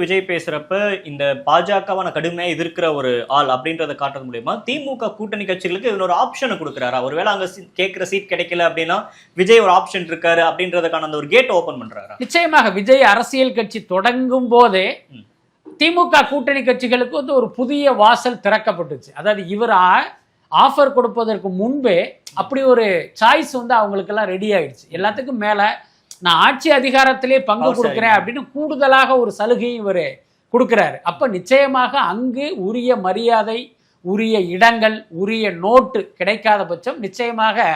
விஜய் பேசுறப்ப இந்த பாஜகவை நான் கடுமையா எதிர்க்கிற ஒரு ஆள் அப்படின்றத காட்டுறது மூலியமா திமுக கூட்டணி கட்சிகளுக்கு இவர் ஒரு ஆப்ஷனை கொடுக்குறாரா? ஒருவேளை அங்க கேட்கிற சீட் கிடைக்கல அப்படின்னா விஜய் ஒரு ஆப்ஷன் இருக்காரு அப்படின்றதுக்கான அந்த ஒரு கேட் ஓபன் பண்றாரா? நிச்சயமாக விஜய் அரசியல் கட்சி தொடங்கும் போதே. திமுக கூட்டணி கட்சிகளுக்கு வந்து ஒரு புதிய வாசல் திறக்கப்பட்டுச்சு. அதாவது இவர் ஆஃபர் கொடுப்பதற்கு முன்பே அப்படி ஒரு சாய்ஸ் வந்து அவங்களுக்கெல்லாம் ரெடி ஆயிடுச்சு. எல்லாத்துக்கும் மேல நான் ஆட்சி அதிகாரத்திலே பங்கு கொடுக்குறேன் அப்படின்னு கூடுதலாக ஒரு சலுகையும் இவர் கொடுக்குறாரு. அப்ப நிச்சயமாக அங்கு உரிய மரியாதை உரிய இடங்கள் உரிய நோட்டு கிடைக்காத பட்சம் நிச்சயமாக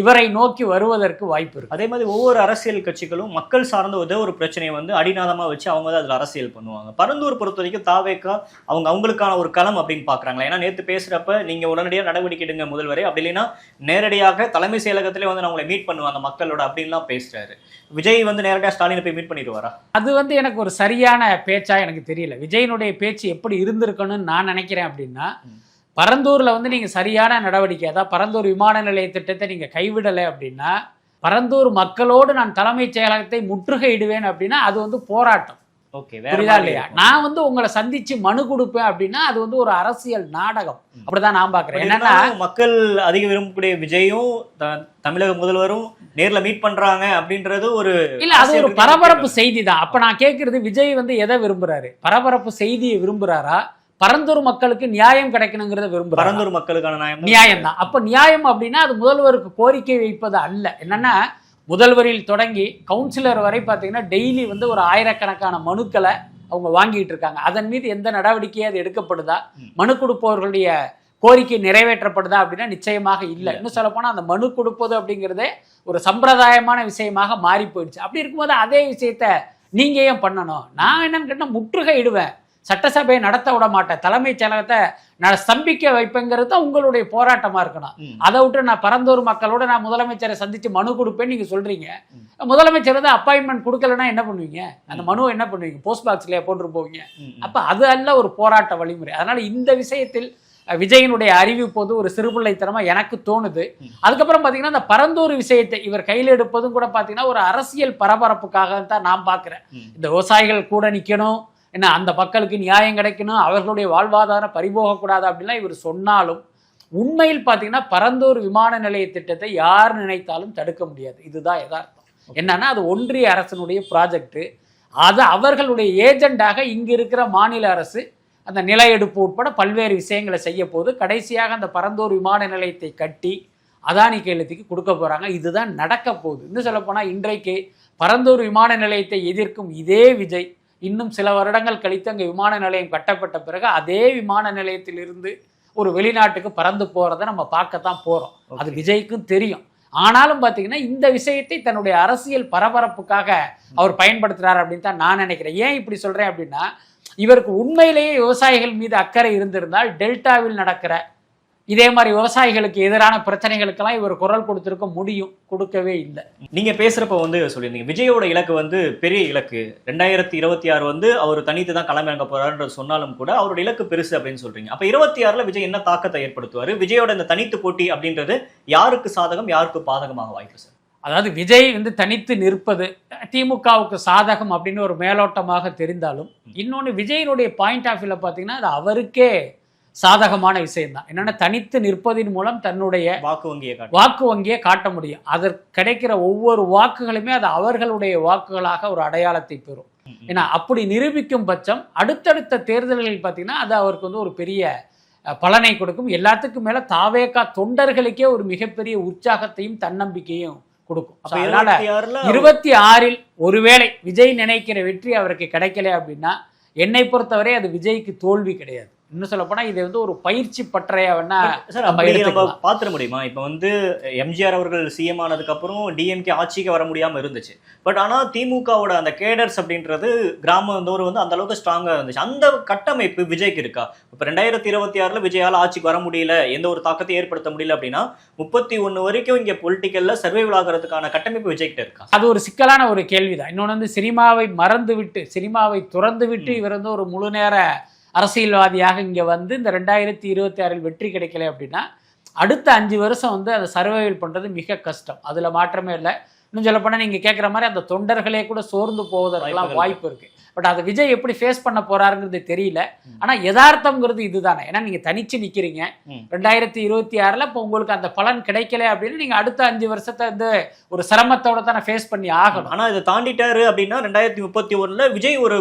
இவரை நோக்கி வருவதற்கு வாய்ப்பு இருக்கு. அதே மாதிரி ஒவ்வொரு அரசியல் கட்சிகளும் மக்கள் சார்ந்த ஏதோ ஒரு பிரச்சனையை வந்து அடிநாதமா வச்சு அவங்க தான் அதுல அரசியல் பண்ணுவாங்க. பரந்தூர் பொறுத்த வரைக்கும் தாவேக்கா அவங்க அவங்களுக்கான ஒரு களம் அப்படின்னு பாக்குறாங்களா? ஏன்னா நேத்து பேசுறப்ப நீங்க உடனடியாக நடவடிக்கை எடுங்க முதல்வரே. அப்படி இல்லைன்னா நேரடியாக தலைமை செயலகத்திலே வந்து நான் உங்களை மீட் பண்ணுவாங்க மக்களோட அப்படின்லாம் பேசுறாரு. விஜய் வந்து நேரடியாக ஸ்டாலினை போய் மீட் பண்ணிடுவாரா? அது வந்து எனக்கு ஒரு சரியான பேச்சா எனக்கு தெரியல. விஜயனுடைய பேச்சு எப்படி இருந்திருக்கணும்னு நான் நினைக்கிறேன் அப்படின்னா. பரந்தூர்ல வந்து நீங்க சரியான நடவடிக்கை அதாவது பரந்தூர் விமான நிலைய திட்டத்தை நீங்க கைவிடலை அப்படின்னா பரந்தூர் மக்களோடு நான் தலைமைச் செயலகத்தை முற்றுகையிடுவேன் அப்படின்னா அது வந்து போராட்டம். ஓகே புரியுதா இல்லையா. நான் வந்து உங்களை சந்திச்சு மனு கொடுப்பேன் அப்படின்னா அது வந்து ஒரு அரசியல் நாடகம். அப்படிதான் நான் பாக்குறேன் என்னன்னா மக்கள் அதிக விரும்பக்கூடிய விஜயும் தமிழக முதல்வரும் நேர்ல மீட் பண்றாங்க அப்படின்றது ஒரு இல்ல அது ஒரு பரபரப்பு செய்தி தான் அப்ப நான் கேட்கறது விஜய் வந்து எதை விரும்புறாரு? பரபரப்பு செய்தியை விரும்புறாரா? பரந்தூர் மக்களுக்கு நியாயம் கிடைக்கணுங்கிறத விரும்புறாரு பரந்தூர் மக்களுக்கான நியாயம். நியாயம் தான் அப்ப நியாயம் அப்படின்னா அது முதல்வருக்கு கோரிக்கை வைப்பது அல்ல. என்னன்னா முதல்வரில் தொடங்கி கவுன்சிலர் வரை பார்த்தீங்கன்னா டெய்லி வந்து ஒரு ஆயிரக்கணக்கான மனுக்களை அவங்க வாங்கிட்டு இருக்காங்க. அதன் மீது எந்த நடவடிக்கையும் அது எடுக்கப்படுதா. மனு கொடுப்பவர்களுடைய கோரிக்கை நிறைவேற்றப்படுதா அப்படின்னா நிச்சயமாக இல்லை. இன்னும் சொல்ல போனா அந்த மனு கொடுப்பது அப்படிங்கிறதே ஒரு சம்பிரதாயமான விஷயமாக மாறி போயிடுச்சு அப்படி இருக்கும்போது அதே விஷயத்த நீங்க ஏன் பண்ணணும்? நான் என்னன்னு கேட்டா முற்றுகை இடுவேன் சட்டசபையை நடத்த விட மாட்டேன். தலைமைச் செயலகத்தை நான் ஸ்தம்பிக்க வைப்பேங்கிறது தான் உங்களுடைய போராட்டமா இருக்கணும். அதை விட்டு நான் பரந்தூர் மக்களோட நான் முதலமைச்சரை சந்திச்சு மனு கொடுப்பேன்னு நீங்க சொல்றீங்க. முதலமைச்சர் வந்து அப்பாயின்மெண்ட் கொடுக்கலன்னா என்ன பண்ணுவீங்க? அந்த மனுவை என்ன பண்ணுவீங்க? போஸ்ட் பாக்ஸ்லயே போட்டு போவீங்க. அப்ப அது அல்ல ஒரு போராட்ட வழிமுறை. அதனால இந்த விஷயத்தில் விஜயனுடைய அறிவிப்பு வந்து ஒரு சிறுபிள்ளைத்தனமா எனக்கு தோணுது. அதுக்கப்புறம் பாத்தீங்கன்னா இந்த பரந்தூர் விஷயத்தை இவர் கையில் எடுப்பதும் கூட பாத்தீங்கன்னா ஒரு அரசியல் பரபரப்புக்காக தான் நான் பார்க்கிறேன் ம். இந்த விவசாயிகள் கூட நிக்கணும். என்ன அந்த மக்களுக்கு நியாயம் கிடைக்கணும் அவர்களுடைய வாழ்வாதாரம் பறிபோகக்கூடாது அப்படிலாம் இவர் சொன்னாலும் உண்மையில் பார்த்தீங்கன்னா பரந்தூர் விமான நிலைய திட்டத்தை யார் நினைத்தாலும் தடுக்க முடியாது. இதுதான் யதார்த்தம். என்னன்னா அது ஒன்றிய அரசினுடைய ப்ராஜெக்ட் அது அவர்களுடைய ஏஜெண்டாக இங்க இருக்கிற மாநில அரசு அந்த நில எடுப்பு உட்பட பல்வேறு விஷயங்களை செய்ய போது கடைசியாக அந்த பரந்தூர் விமான நிலையத்தை கட்டி அதானி கையெழுத்துக்கு கொடுக்க போறாங்க. இதுதான் நடக்க போகுது. இன்னும் சொல்ல போனா இன்றைக்கு பரந்தூர் விமான நிலையத்தை எதிர்க்கும் இதே விஜய் இன்னும் சில வருடங்கள் கழித்து அங்கே விமான நிலையம் கட்டப்பட்ட பிறகு அதே விமான நிலையத்திலிருந்து ஒரு வெளிநாட்டுக்கு பறந்து போறதை நம்ம பார்க்கத்தான் போறோம். அது விஜய்க்கும் தெரியும். ஆனாலும் பார்த்தீங்கன்னா இந்த விஷயத்தை தன்னுடைய அரசியல் பரபரப்புக்காக அவர் பயன்படுத்துறாரு அப்படின்னு தான் நான் நினைக்கிறேன். ஏன் இப்படி சொல்றேன் அப்படின்னா இவருக்கு உண்மையிலேயே விவசாயிகள் மீது அக்கறை இருந்திருந்தால் டெல்டாவில் நடக்கிற இதே மாதிரி விவசாயிகளுக்கு எதிரான பிரச்சனைகளுக்கெல்லாம் இவர் குரல் கொடுத்திருக்க முடியும். கொடுக்கவே இல்லை. நீங்க பேசுறப்ப வந்து சொல்லியிருந்தீங்க. விஜயோட இலக்கு வந்து பெரிய இலக்கு. ரெண்டாயிரத்தி இருபத்தி ஆறு வந்து அவர் தனித்து தான் களமிறங்க போறாருன்றது சொன்னாலும் கூட அவரோட இலக்கு பெருசு அப்படின்னு சொல்றீங்க. அப்ப இருபத்தி ஆறுல விஜய் என்ன தாக்கத்தை ஏற்படுத்துவாரு? விஜயோட இந்த தனித்து போட்டி அப்படின்றது யாருக்கு சாதகம் யாருக்கு பாதகமாக வாய்ப்பு சார்? அதாவது விஜய் வந்து தனித்து நிற்பது திமுகவுக்கு சாதகம் அப்படின்னு ஒரு மேலோட்டமாக தெரிந்தாலும் இன்னொன்று விஜயினுடைய பாயிண்ட் ஆஃப் வியூல பார்த்தீங்கன்னா அது அவருக்கே சாதகமான விஷயம்தான். என்னன்னா தனித்து நிற்பதின் மூலம் தன்னுடைய வாக்கு வங்கியை வாக்கு வங்கியை காட்ட முடியும். அதற்கு கிடைக்கிற ஒவ்வொரு வாக்குகளுமே அது அவர்களுடைய வாக்குகளாக ஒரு அடையாளத்தை பெறும். ஏன்னா அப்படி நிரூபிக்கும் பட்சம் அடுத்தடுத்த தேர்தல்களில் பார்த்தீங்கன்னா அது அவருக்கு வந்து ஒரு பெரிய பலனை கொடுக்கும். எல்லாத்துக்கும் மேல தாவேகா தொண்டர்களுக்கே ஒரு மிகப்பெரிய உற்சாகத்தையும் தன்னம்பிக்கையும் கொடுக்கும். அதனால இருபத்தி ஆறில் ஒருவேளை விஜய் நினைக்கிற வெற்றி அவருக்கு கிடைக்கல அப்படின்னா என்னை பொறுத்தவரை அது விஜய்க்கு தோல்வி கிடையாது. இன்னும் சொல்ல போனா இது வந்து ஒரு பயிற்சி பட்டறையா வேணா சார் நம்ம. பாத்துற முடியுமா? இப்ப வந்து எம்ஜிஆர் அவர்கள் சிஎம் ஆனதுக்கு அப்புறம் டிஎம்கே ஆட்சிக்கு வர முடியாம இருந்துச்சு. பட் ஆனா திமுகவோட அந்த கேடர்ஸ் அப்படின்றது கிராமந்தோறும் வந்து அந்த அளவுக்கு ஸ்ட்ராங்கா இருந்துச்சு. அந்த கட்டமைப்பு விஜய்க்கு இருக்கா? இப்ப ரெண்டாயிரத்தி இருபத்தி ஆறுல விஜயால ஆட்சிக்கு வர முடியல எந்த ஒரு தாக்கத்தையும் ஏற்படுத்த முடியல அப்படின்னா முப்பத்தி ஒண்ணு வரைக்கும் இங்க பொலிட்டிக்கல்ல சர்வைவல் ஆகிறதுக்கான கட்டமைப்பு விஜய்கிட்ட இருக்கா? அது ஒரு சிக்கலான ஒரு கேள்விதான். இன்னொன்று வந்து சினிமாவை மறந்து விட்டு சினிமாவை துறந்து விட்டு. இவர் வந்து ஒரு முழு நேர அரசியல்வாதியாக இங்க வந்து இந்த ரெண்டாயிரத்தி இருபத்தி ஆறில் வெற்றி கிடைக்கல அப்படின்னா அடுத்த அஞ்சு வருஷம் வந்து அதை சர்வைவல் பண்றது மிக கஷ்டம். அதுல மாற்றமே இல்லை. இன்னும் சொல்ல போனா நீங்க கேட்குற மாதிரி அந்த தொண்டர்களே கூட சோர்ந்து போவதற்கெல்லாம் வாய்ப்பு இருக்கு. பட் அதை விஜய் எப்படி ஃபேஸ் பண்ண போறாருங்கிறது தெரியல. ம். ஆனா யதார்த்தம்ங்கிறது இதுதானே. ஏன்னா நீங்க தனிச்சு நிக்கிறீங்க. ம். ரெண்டாயிரத்தி இருபத்தி ஆறுல இப்போ உங்களுக்கு அந்த பலன் கிடைக்கல அப்படின்னு நீங்க அடுத்த அஞ்சு வருஷத்தை வந்து ஒரு சிரமத்தோட தானே ஃபேஸ் பண்ணி ஆகணும். ஆனா இதை தாண்டிட்டாரு அப்படின்னா ரெண்டாயிரத்தி முப்பத்தி ஒண்ணுல விஜய் ஒரு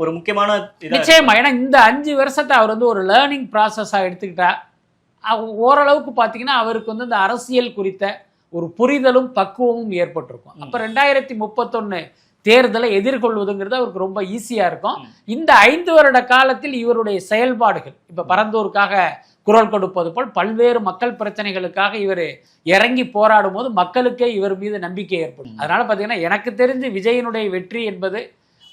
ஒரு முக்கியமான நிச்சயமா. ஏன்னா இந்த அஞ்சு வருஷத்தை அவர் வந்து ஒரு லேர்னிங் ப்ராசஸாக எடுத்துக்கிட்டா ஓரளவுக்கு பார்த்தீங்கன்னா அவருக்கு வந்து இந்த அரசியல் குறித்த ஒரு புரிதலும் பக்குவமும் ஏற்பட்டிருக்கும். அப்போ ரெண்டாயிரத்தி முப்பத்தொன்னு தேர்தலை எதிர்கொள்வதுங்கிறது அவருக்கு ரொம்ப ஈஸியாக இருக்கும். இந்த ஐந்து வருட காலத்தில் இவருடைய செயல்பாடுகள் இப்போ பரந்தூருக்காக குரல் கொடுப்பது போல் பல்வேறு மக்கள் பிரச்சனைகளுக்காக இவர் இறங்கி போராடும் போது மக்களுக்கே இவர் மீது நம்பிக்கை ஏற்படும். அதனால பார்த்தீங்கன்னா எனக்கு தெரிஞ்சு விஜயனுடைய வெற்றி என்பது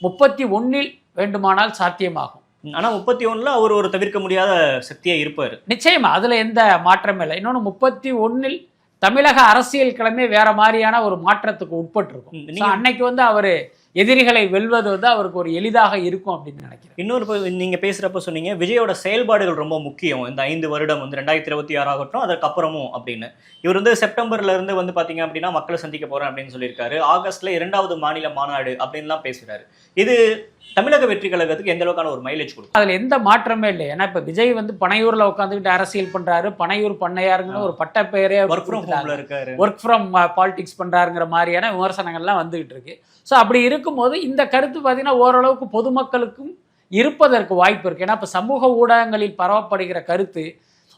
முப்பத்தி ஒன்னில் வேண்டுமானால் சாத்தியமாகும். ஆனா முப்பத்தி ஒண்ணுல அவர் ஒரு தவிர்க்க முடியாத சக்தியா இருப்பாரு. நிச்சயமா அதுல எந்த மாற்றமே இல்லை. இன்னொன்று முப்பத்தி ஒன்னில் தமிழக அரசியல் கிழமை வேற மாதிரியான ஒரு மாற்றத்துக்கு உட்பட்டிருக்கும். அன்னைக்கு வந்து அவரு எதிரிகளை வெல்வது வந்து அவருக்கு ஒரு எளிதாக இருக்கும் அப்படின்னு நினைக்கிறேன். இன்னொரு நீங்க பேசுறப்ப சொன்னீங்க விஜயோட செயல்பாடுகள் ரொம்ப முக்கியம். இந்த ஐந்து வருடம் வந்து ரெண்டாயிரத்தி இருபத்தி ஆறு ஆகட்டும் அதற்கப்புறமும் அப்படின்னு. இவர் வந்து செப்டம்பர்ல இருந்து வந்து பாத்தீங்க அப்படின்னா மக்களை சந்திக்க போறேன் அப்படின்னு சொல்லியிருக்காரு. ஆகஸ்ட்ல இரண்டாவது மாநில மாநாடு அப்படின்லாம் பேசுறாரு. இது தமிழக வெற்றி கழகத்துக்கு எந்த அளவுக்கான ஒரு மைலேஜ் கொடுக்கும்? அதுல எந்த மாற்றமே இல்லை. ஏன்னா இப்ப விஜய் வந்து பனையூர்ல உட்காந்துக்கிட்டு அரசியல் பண்றாரு. பனையூர் பண்ணையாருங்கிற ஒரு பட்ட பெயரே ஒர்க் ஃப்ரம் ஹோம்ல இருக்காரு. ஒர்க் ஃப்ரம் பாலிடிக்ஸ் பண்ணுறாருங்கிற மாதிரியான விமர்சனங்கள்லாம் வந்துகிட்டு இருக்கு. ஸோ அப்படி இருக்கும்போது இந்த கருத்து பார்த்தீங்கன்னா ஓரளவுக்கு பொதுமக்களுக்கும் இருப்பதற்கு வாய்ப்பு இருக்கு. ஏன்னா இப்போ சமூக ஊடகங்களில் பரவப்படுகிற கருத்து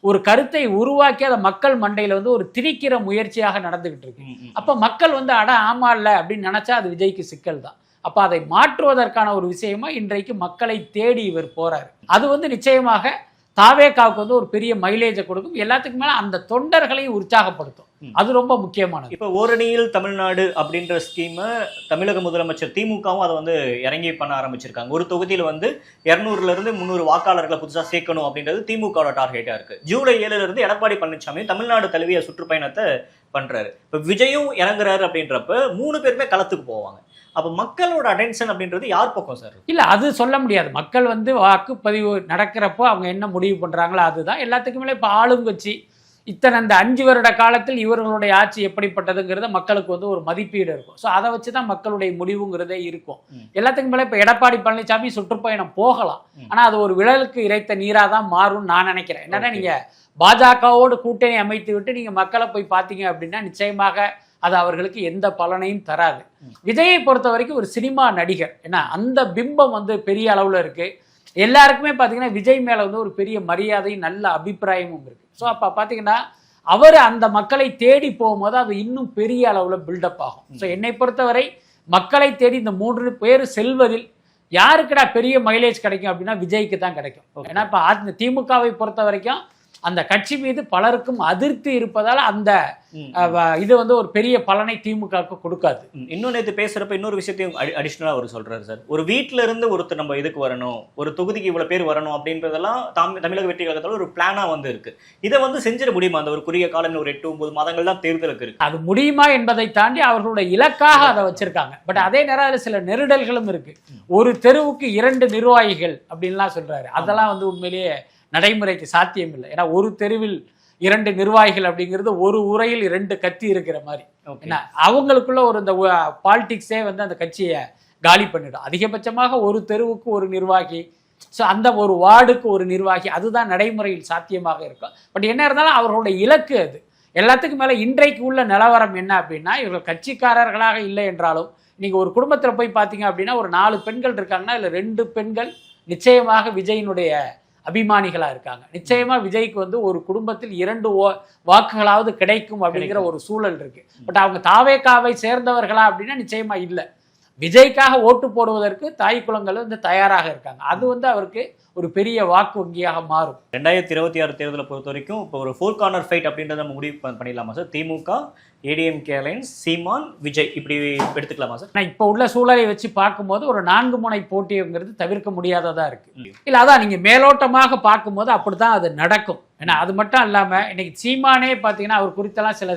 ஒரு கருத்தை உருவாக்கி அதை மக்கள் மண்டையில் வந்து ஒரு திணிக்கிற முயற்சியாக நடந்துகிட்டு இருக்கு. அப்போ மக்கள் வந்து அட ஆமா இல்லை அப்படின்னு நினச்சா அது விஜய்க்கு சிக்கல் தான். அப்போ அதை மாற்றுவதற்கான ஒரு விஷயமா இன்றைக்கு மக்களை தேடி இவர் போறாரு. அது வந்து நிச்சயமாக தாவேக்காவுக்கு வந்து ஒரு பெரிய மைலேஜை கொடுக்கும். எல்லாத்துக்கும் மேல அந்த தொண்டர்களையும் உற்சாகப்படுத்தும். அது ரொம்ப முக்கியமானது. இப்ப ஓரணியில் தமிழ்நாடு அப்படின்ற ஸ்கீமை தமிழக முதலமைச்சர் திமுகவும் அதை வந்து இறங்கி பண்ண ஆரம்பிச்சிருக்காங்க. ஒரு தொகுதியில வந்து இருநூறுல இருந்து முந்நூறு வாக்காளர்களை புதுசா சேர்க்கணும் அப்படின்றது திமுகவோட டார்கெட்டா இருக்கு. ஜூலை ஏழுல இருந்து எடப்பாடி பழனிசாமி தமிழ்நாடு தழுவிய சுற்றுப்பயணத்தை பண்றாரு. இப்ப விஜயும் இறங்குறாரு அப்படின்றப்ப மூணு பேருமே களத்துக்கு போவாங்க. அப்ப மக்களோட அட்டென்ஷன் அப்படின்றது யார் பக்கம் சார் இல்ல அது சொல்ல முடியாது. மக்கள் வந்து வாக்குப்பதிவு நடக்கிறப்போ அவங்க என்ன முடிவு பண்றாங்களோ அதுதான். எல்லாத்துக்கும் இப்ப ஆளுங்கட்சி இத்தனை இந்த அஞ்சு வருட காலத்தில் இவர்களுடைய ஆட்சி எப்படிப்பட்டதுங்கிறத மக்களுக்கு வந்து ஒரு மதிப்பீடு இருக்கும். ஸோ அதை வச்சு தான் மக்களுடைய முடிவுங்கிறதே இருக்கும். எல்லாத்துக்கும் மேல இப்போ எடப்பாடி பழனிசாமி சுற்றுப்பயணம் போகலாம். ம். ஆனா அது ஒரு விழலுக்கு இறைத்த நீரா தான் மாறும்னு நான் நினைக்கிறேன். என்னன்னா Okay. நீங்க பாஜகவோடு கூட்டணி அமைத்து விட்டு நீங்க மக்களை போய் பார்த்தீங்க அப்படின்னா நிச்சயமாக அது அவர்களுக்கு எந்த பலனையும் தராது. விஜயை பொறுத்த வரைக்கும் ஒரு சினிமா நடிகர். ஏன்னா அந்த பிம்பம் வந்து பெரிய அளவுல இருக்கு. எல்லாருக்குமே பார்த்தீங்கன்னா விஜய் மேல வந்து ஒரு பெரிய மரியாதையும் நல்ல அபிப்பிராயமும் இருக்கு. ஸோ அப்போ பார்த்தீங்கன்னா அவர் அந்த மக்களை தேடி போகும்போது அது இன்னும் பெரிய அளவுல பில்டப் ஆகும். ஸோ என்னை பொறுத்தவரை மக்களை தேடி இந்த மூன்று பேர் செல்வதில் யாருக்குடா பெரிய மைலேஜ் கிடைக்கும் அப்படின்னா விஜய்க்கு தான் கிடைக்கும். ஏன்னா இப்போ திமுகவை பொறுத்த வரைக்கும் அந்த கட்சி மீது பலருக்கும் அதிருப்தி இருப்பதால் அந்த இது வந்து ஒரு பெரிய பலனை திமுகவுக்கு கொடுக்காது. ம். இன்னும் நேத்து பேசுறப்ப இன்னொரு விஷயத்தையும் அடிஷ்னலா அவர் சொல்றாரு சார். ஒரு வீட்ல இருந்து ஒருத்தர் நம்ம இதுக்கு வரணும் ஒரு தொகுதிக்கு இவ்வளவு பேர் வரணும் அப்படின்றதெல்லாம் தாம் தமிழக வெற்றி கழகத்துல ஒரு பிளானா வந்து இருக்கு இதை வந்து செஞ்சிட முடியுமா? அந்த ஒரு குறுகிய காலம் ஒரு எட்டு ஒன்பது மாதங்கள் தான் தேர்தலுக்கு இருக்கு. அது முடியுமா என்பதை தாண்டி அவர்களுடைய இலக்காக அதை வச்சிருக்காங்க. பட் அதே நேரம் அதுல சில நெருடல்களும் இருக்கு. ஒரு தெருவுக்கு இரண்டு நிர்வாகிகள் அப்படின்லாம் சொல்றாரு. அதெல்லாம் வந்து உண்மையிலேயே நடைமுறைக்கு சாத்தியம் இல்லை ஏன்னா ஒரு தெருவில் இரண்டு நிர்வாகிகள் அப்படிங்கிறது ஒரு உரையில் இரண்டு கத்தி இருக்கிற மாதிரி. என்ன அவங்களுக்குள்ள ஒரு இந்த பாலிடிக்ஸே வந்து அந்த கட்சியை காலி பண்ணிடும். அதிகபட்சமாக ஒரு தெருவுக்கு ஒரு நிர்வாகி ஸோ அந்த ஒரு வார்டுக்கு ஒரு நிர்வாகி அதுதான் நடைமுறையில் சாத்தியமாக இருக்கும். பட் என்ன இருந்தாலும் அவர்களுடைய இலக்கு அது. எல்லாத்துக்கும் மேலே இன்றைக்கு உள்ள நிலவரம் என்ன அப்படின்னா இவர்கள் கட்சிக்காரர்களாக இல்லை என்றாலும் நீங்கள் ஒரு குடும்பத்தில் போய் பார்த்தீங்க அப்படின்னா ஒரு நாலு பெண்கள் இருக்காங்கன்னா அதில் ரெண்டு பெண்கள் நிச்சயமாக விஜயினுடைய அபிமானிகளாக இருக்காங்க. நிச்சயமா விஜய்க்கு வந்து ஒரு குடும்பத்தில் இரண்டு வாக்குகளாவது கிடைக்கும் அப்படிங்கிற. ஒரு சூழல் இருக்கு. பட் அவங்க தாவேக்காவை சேர்ந்தவர்களா அப்படின்னா நிச்சயமா இல்லை. விஜய்க்காக ஓட்டு போடுவதற்கு தாய் குளங்கள் வந்து தயாராக இருக்காங்க. அது வந்து அவருக்கு ஒரு பெரிய வாக்கு வங்கியாக மாறும். ரெண்டாயிரத்தி இருபத்தி ஆறு தேர்தலை பொறுத்த வரைக்கும் இப்போ ஒரு ஃபோர் கார்னர் ஃபைட் அப்படின்றத நம்ம முடிவு பண்- பண்ணிடலாமா சார்? திமுக ஏடிஎம்கே அலைன்ஸ் சீமான் விஜய் இப்படி எடுத்துக்கலாமா சார்? ஆனால் இப்போ உள்ள சூழலை வச்சு பார்க்கும்போது ஒரு நான்கு முனை போட்டிங்கிறது தவிர்க்க முடியாததா இருக்கு. இல்லை அதான் நீங்கள் மேலோட்டமாக பார்க்கும்போது அப்படித்தான் அது நடக்கும். ஏன்னா அது மட்டும் இல்லாமல் இன்னைக்கு சீமானே பார்த்தீங்கன்னா அவர் குறித்தெல்லாம் சில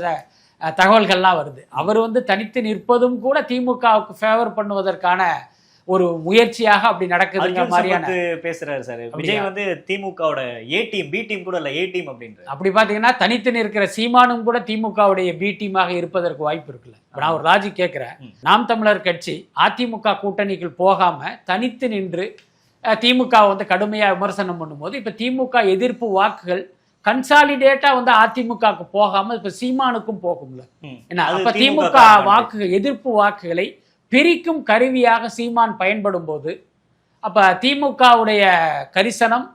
தகவல்கள்லாம் வருது. அவர் வந்து தனித்து நிற்பதும் கூட திமுகவுக்கு ஃபேவர் பண்ணுவதற்கான ஒரு முயற்சியாக அப்படி நடக்குதுங்கிற மாதிரியான பேசுறாரு சார். விஜய் வந்து திமுகவோட ஏ டீம் பி டீம் கூட இல்ல ஏ டீம் அப்படின்றாரு. அப்படி பார்த்தீங்கன்னா தனித்து நிற்கிற சீமானும் கூட திமுகவுடைய பி டீமாக இருப்பதற்கு வாய்ப்பு இருக்குல்ல. நான் ஒரு லாஜிக் கேட்குறேன். நாம் தமிழர் கட்சி அதிமுக கூட்டணிக்குள் போகாம தனித்து நின்று திமுக வந்து கடுமையா விமர்சனம் பண்ணும்போது இப்ப திமுக எதிர்ப்பு வாக்குகள் கன்சாலிடேட்டா வந்து அதிமுகவுக்கு போகாம இப்ப சீமானுக்கும் போகும்ல. அது அப்ப திமுக வாக்கு எதிர்ப்பு வாக்குகளை பிரிக்கும் கருவியாக சீமான் பயன்படும் போது அப்ப திமுகவுடைய கரிசனம்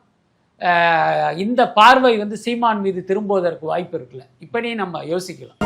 இந்த பார்வை வந்து சீமான் மீது திரும்புவதற்கு வாய்ப்பு இருக்குல்ல. இப்படி நம்ம யோசிக்கலாம்.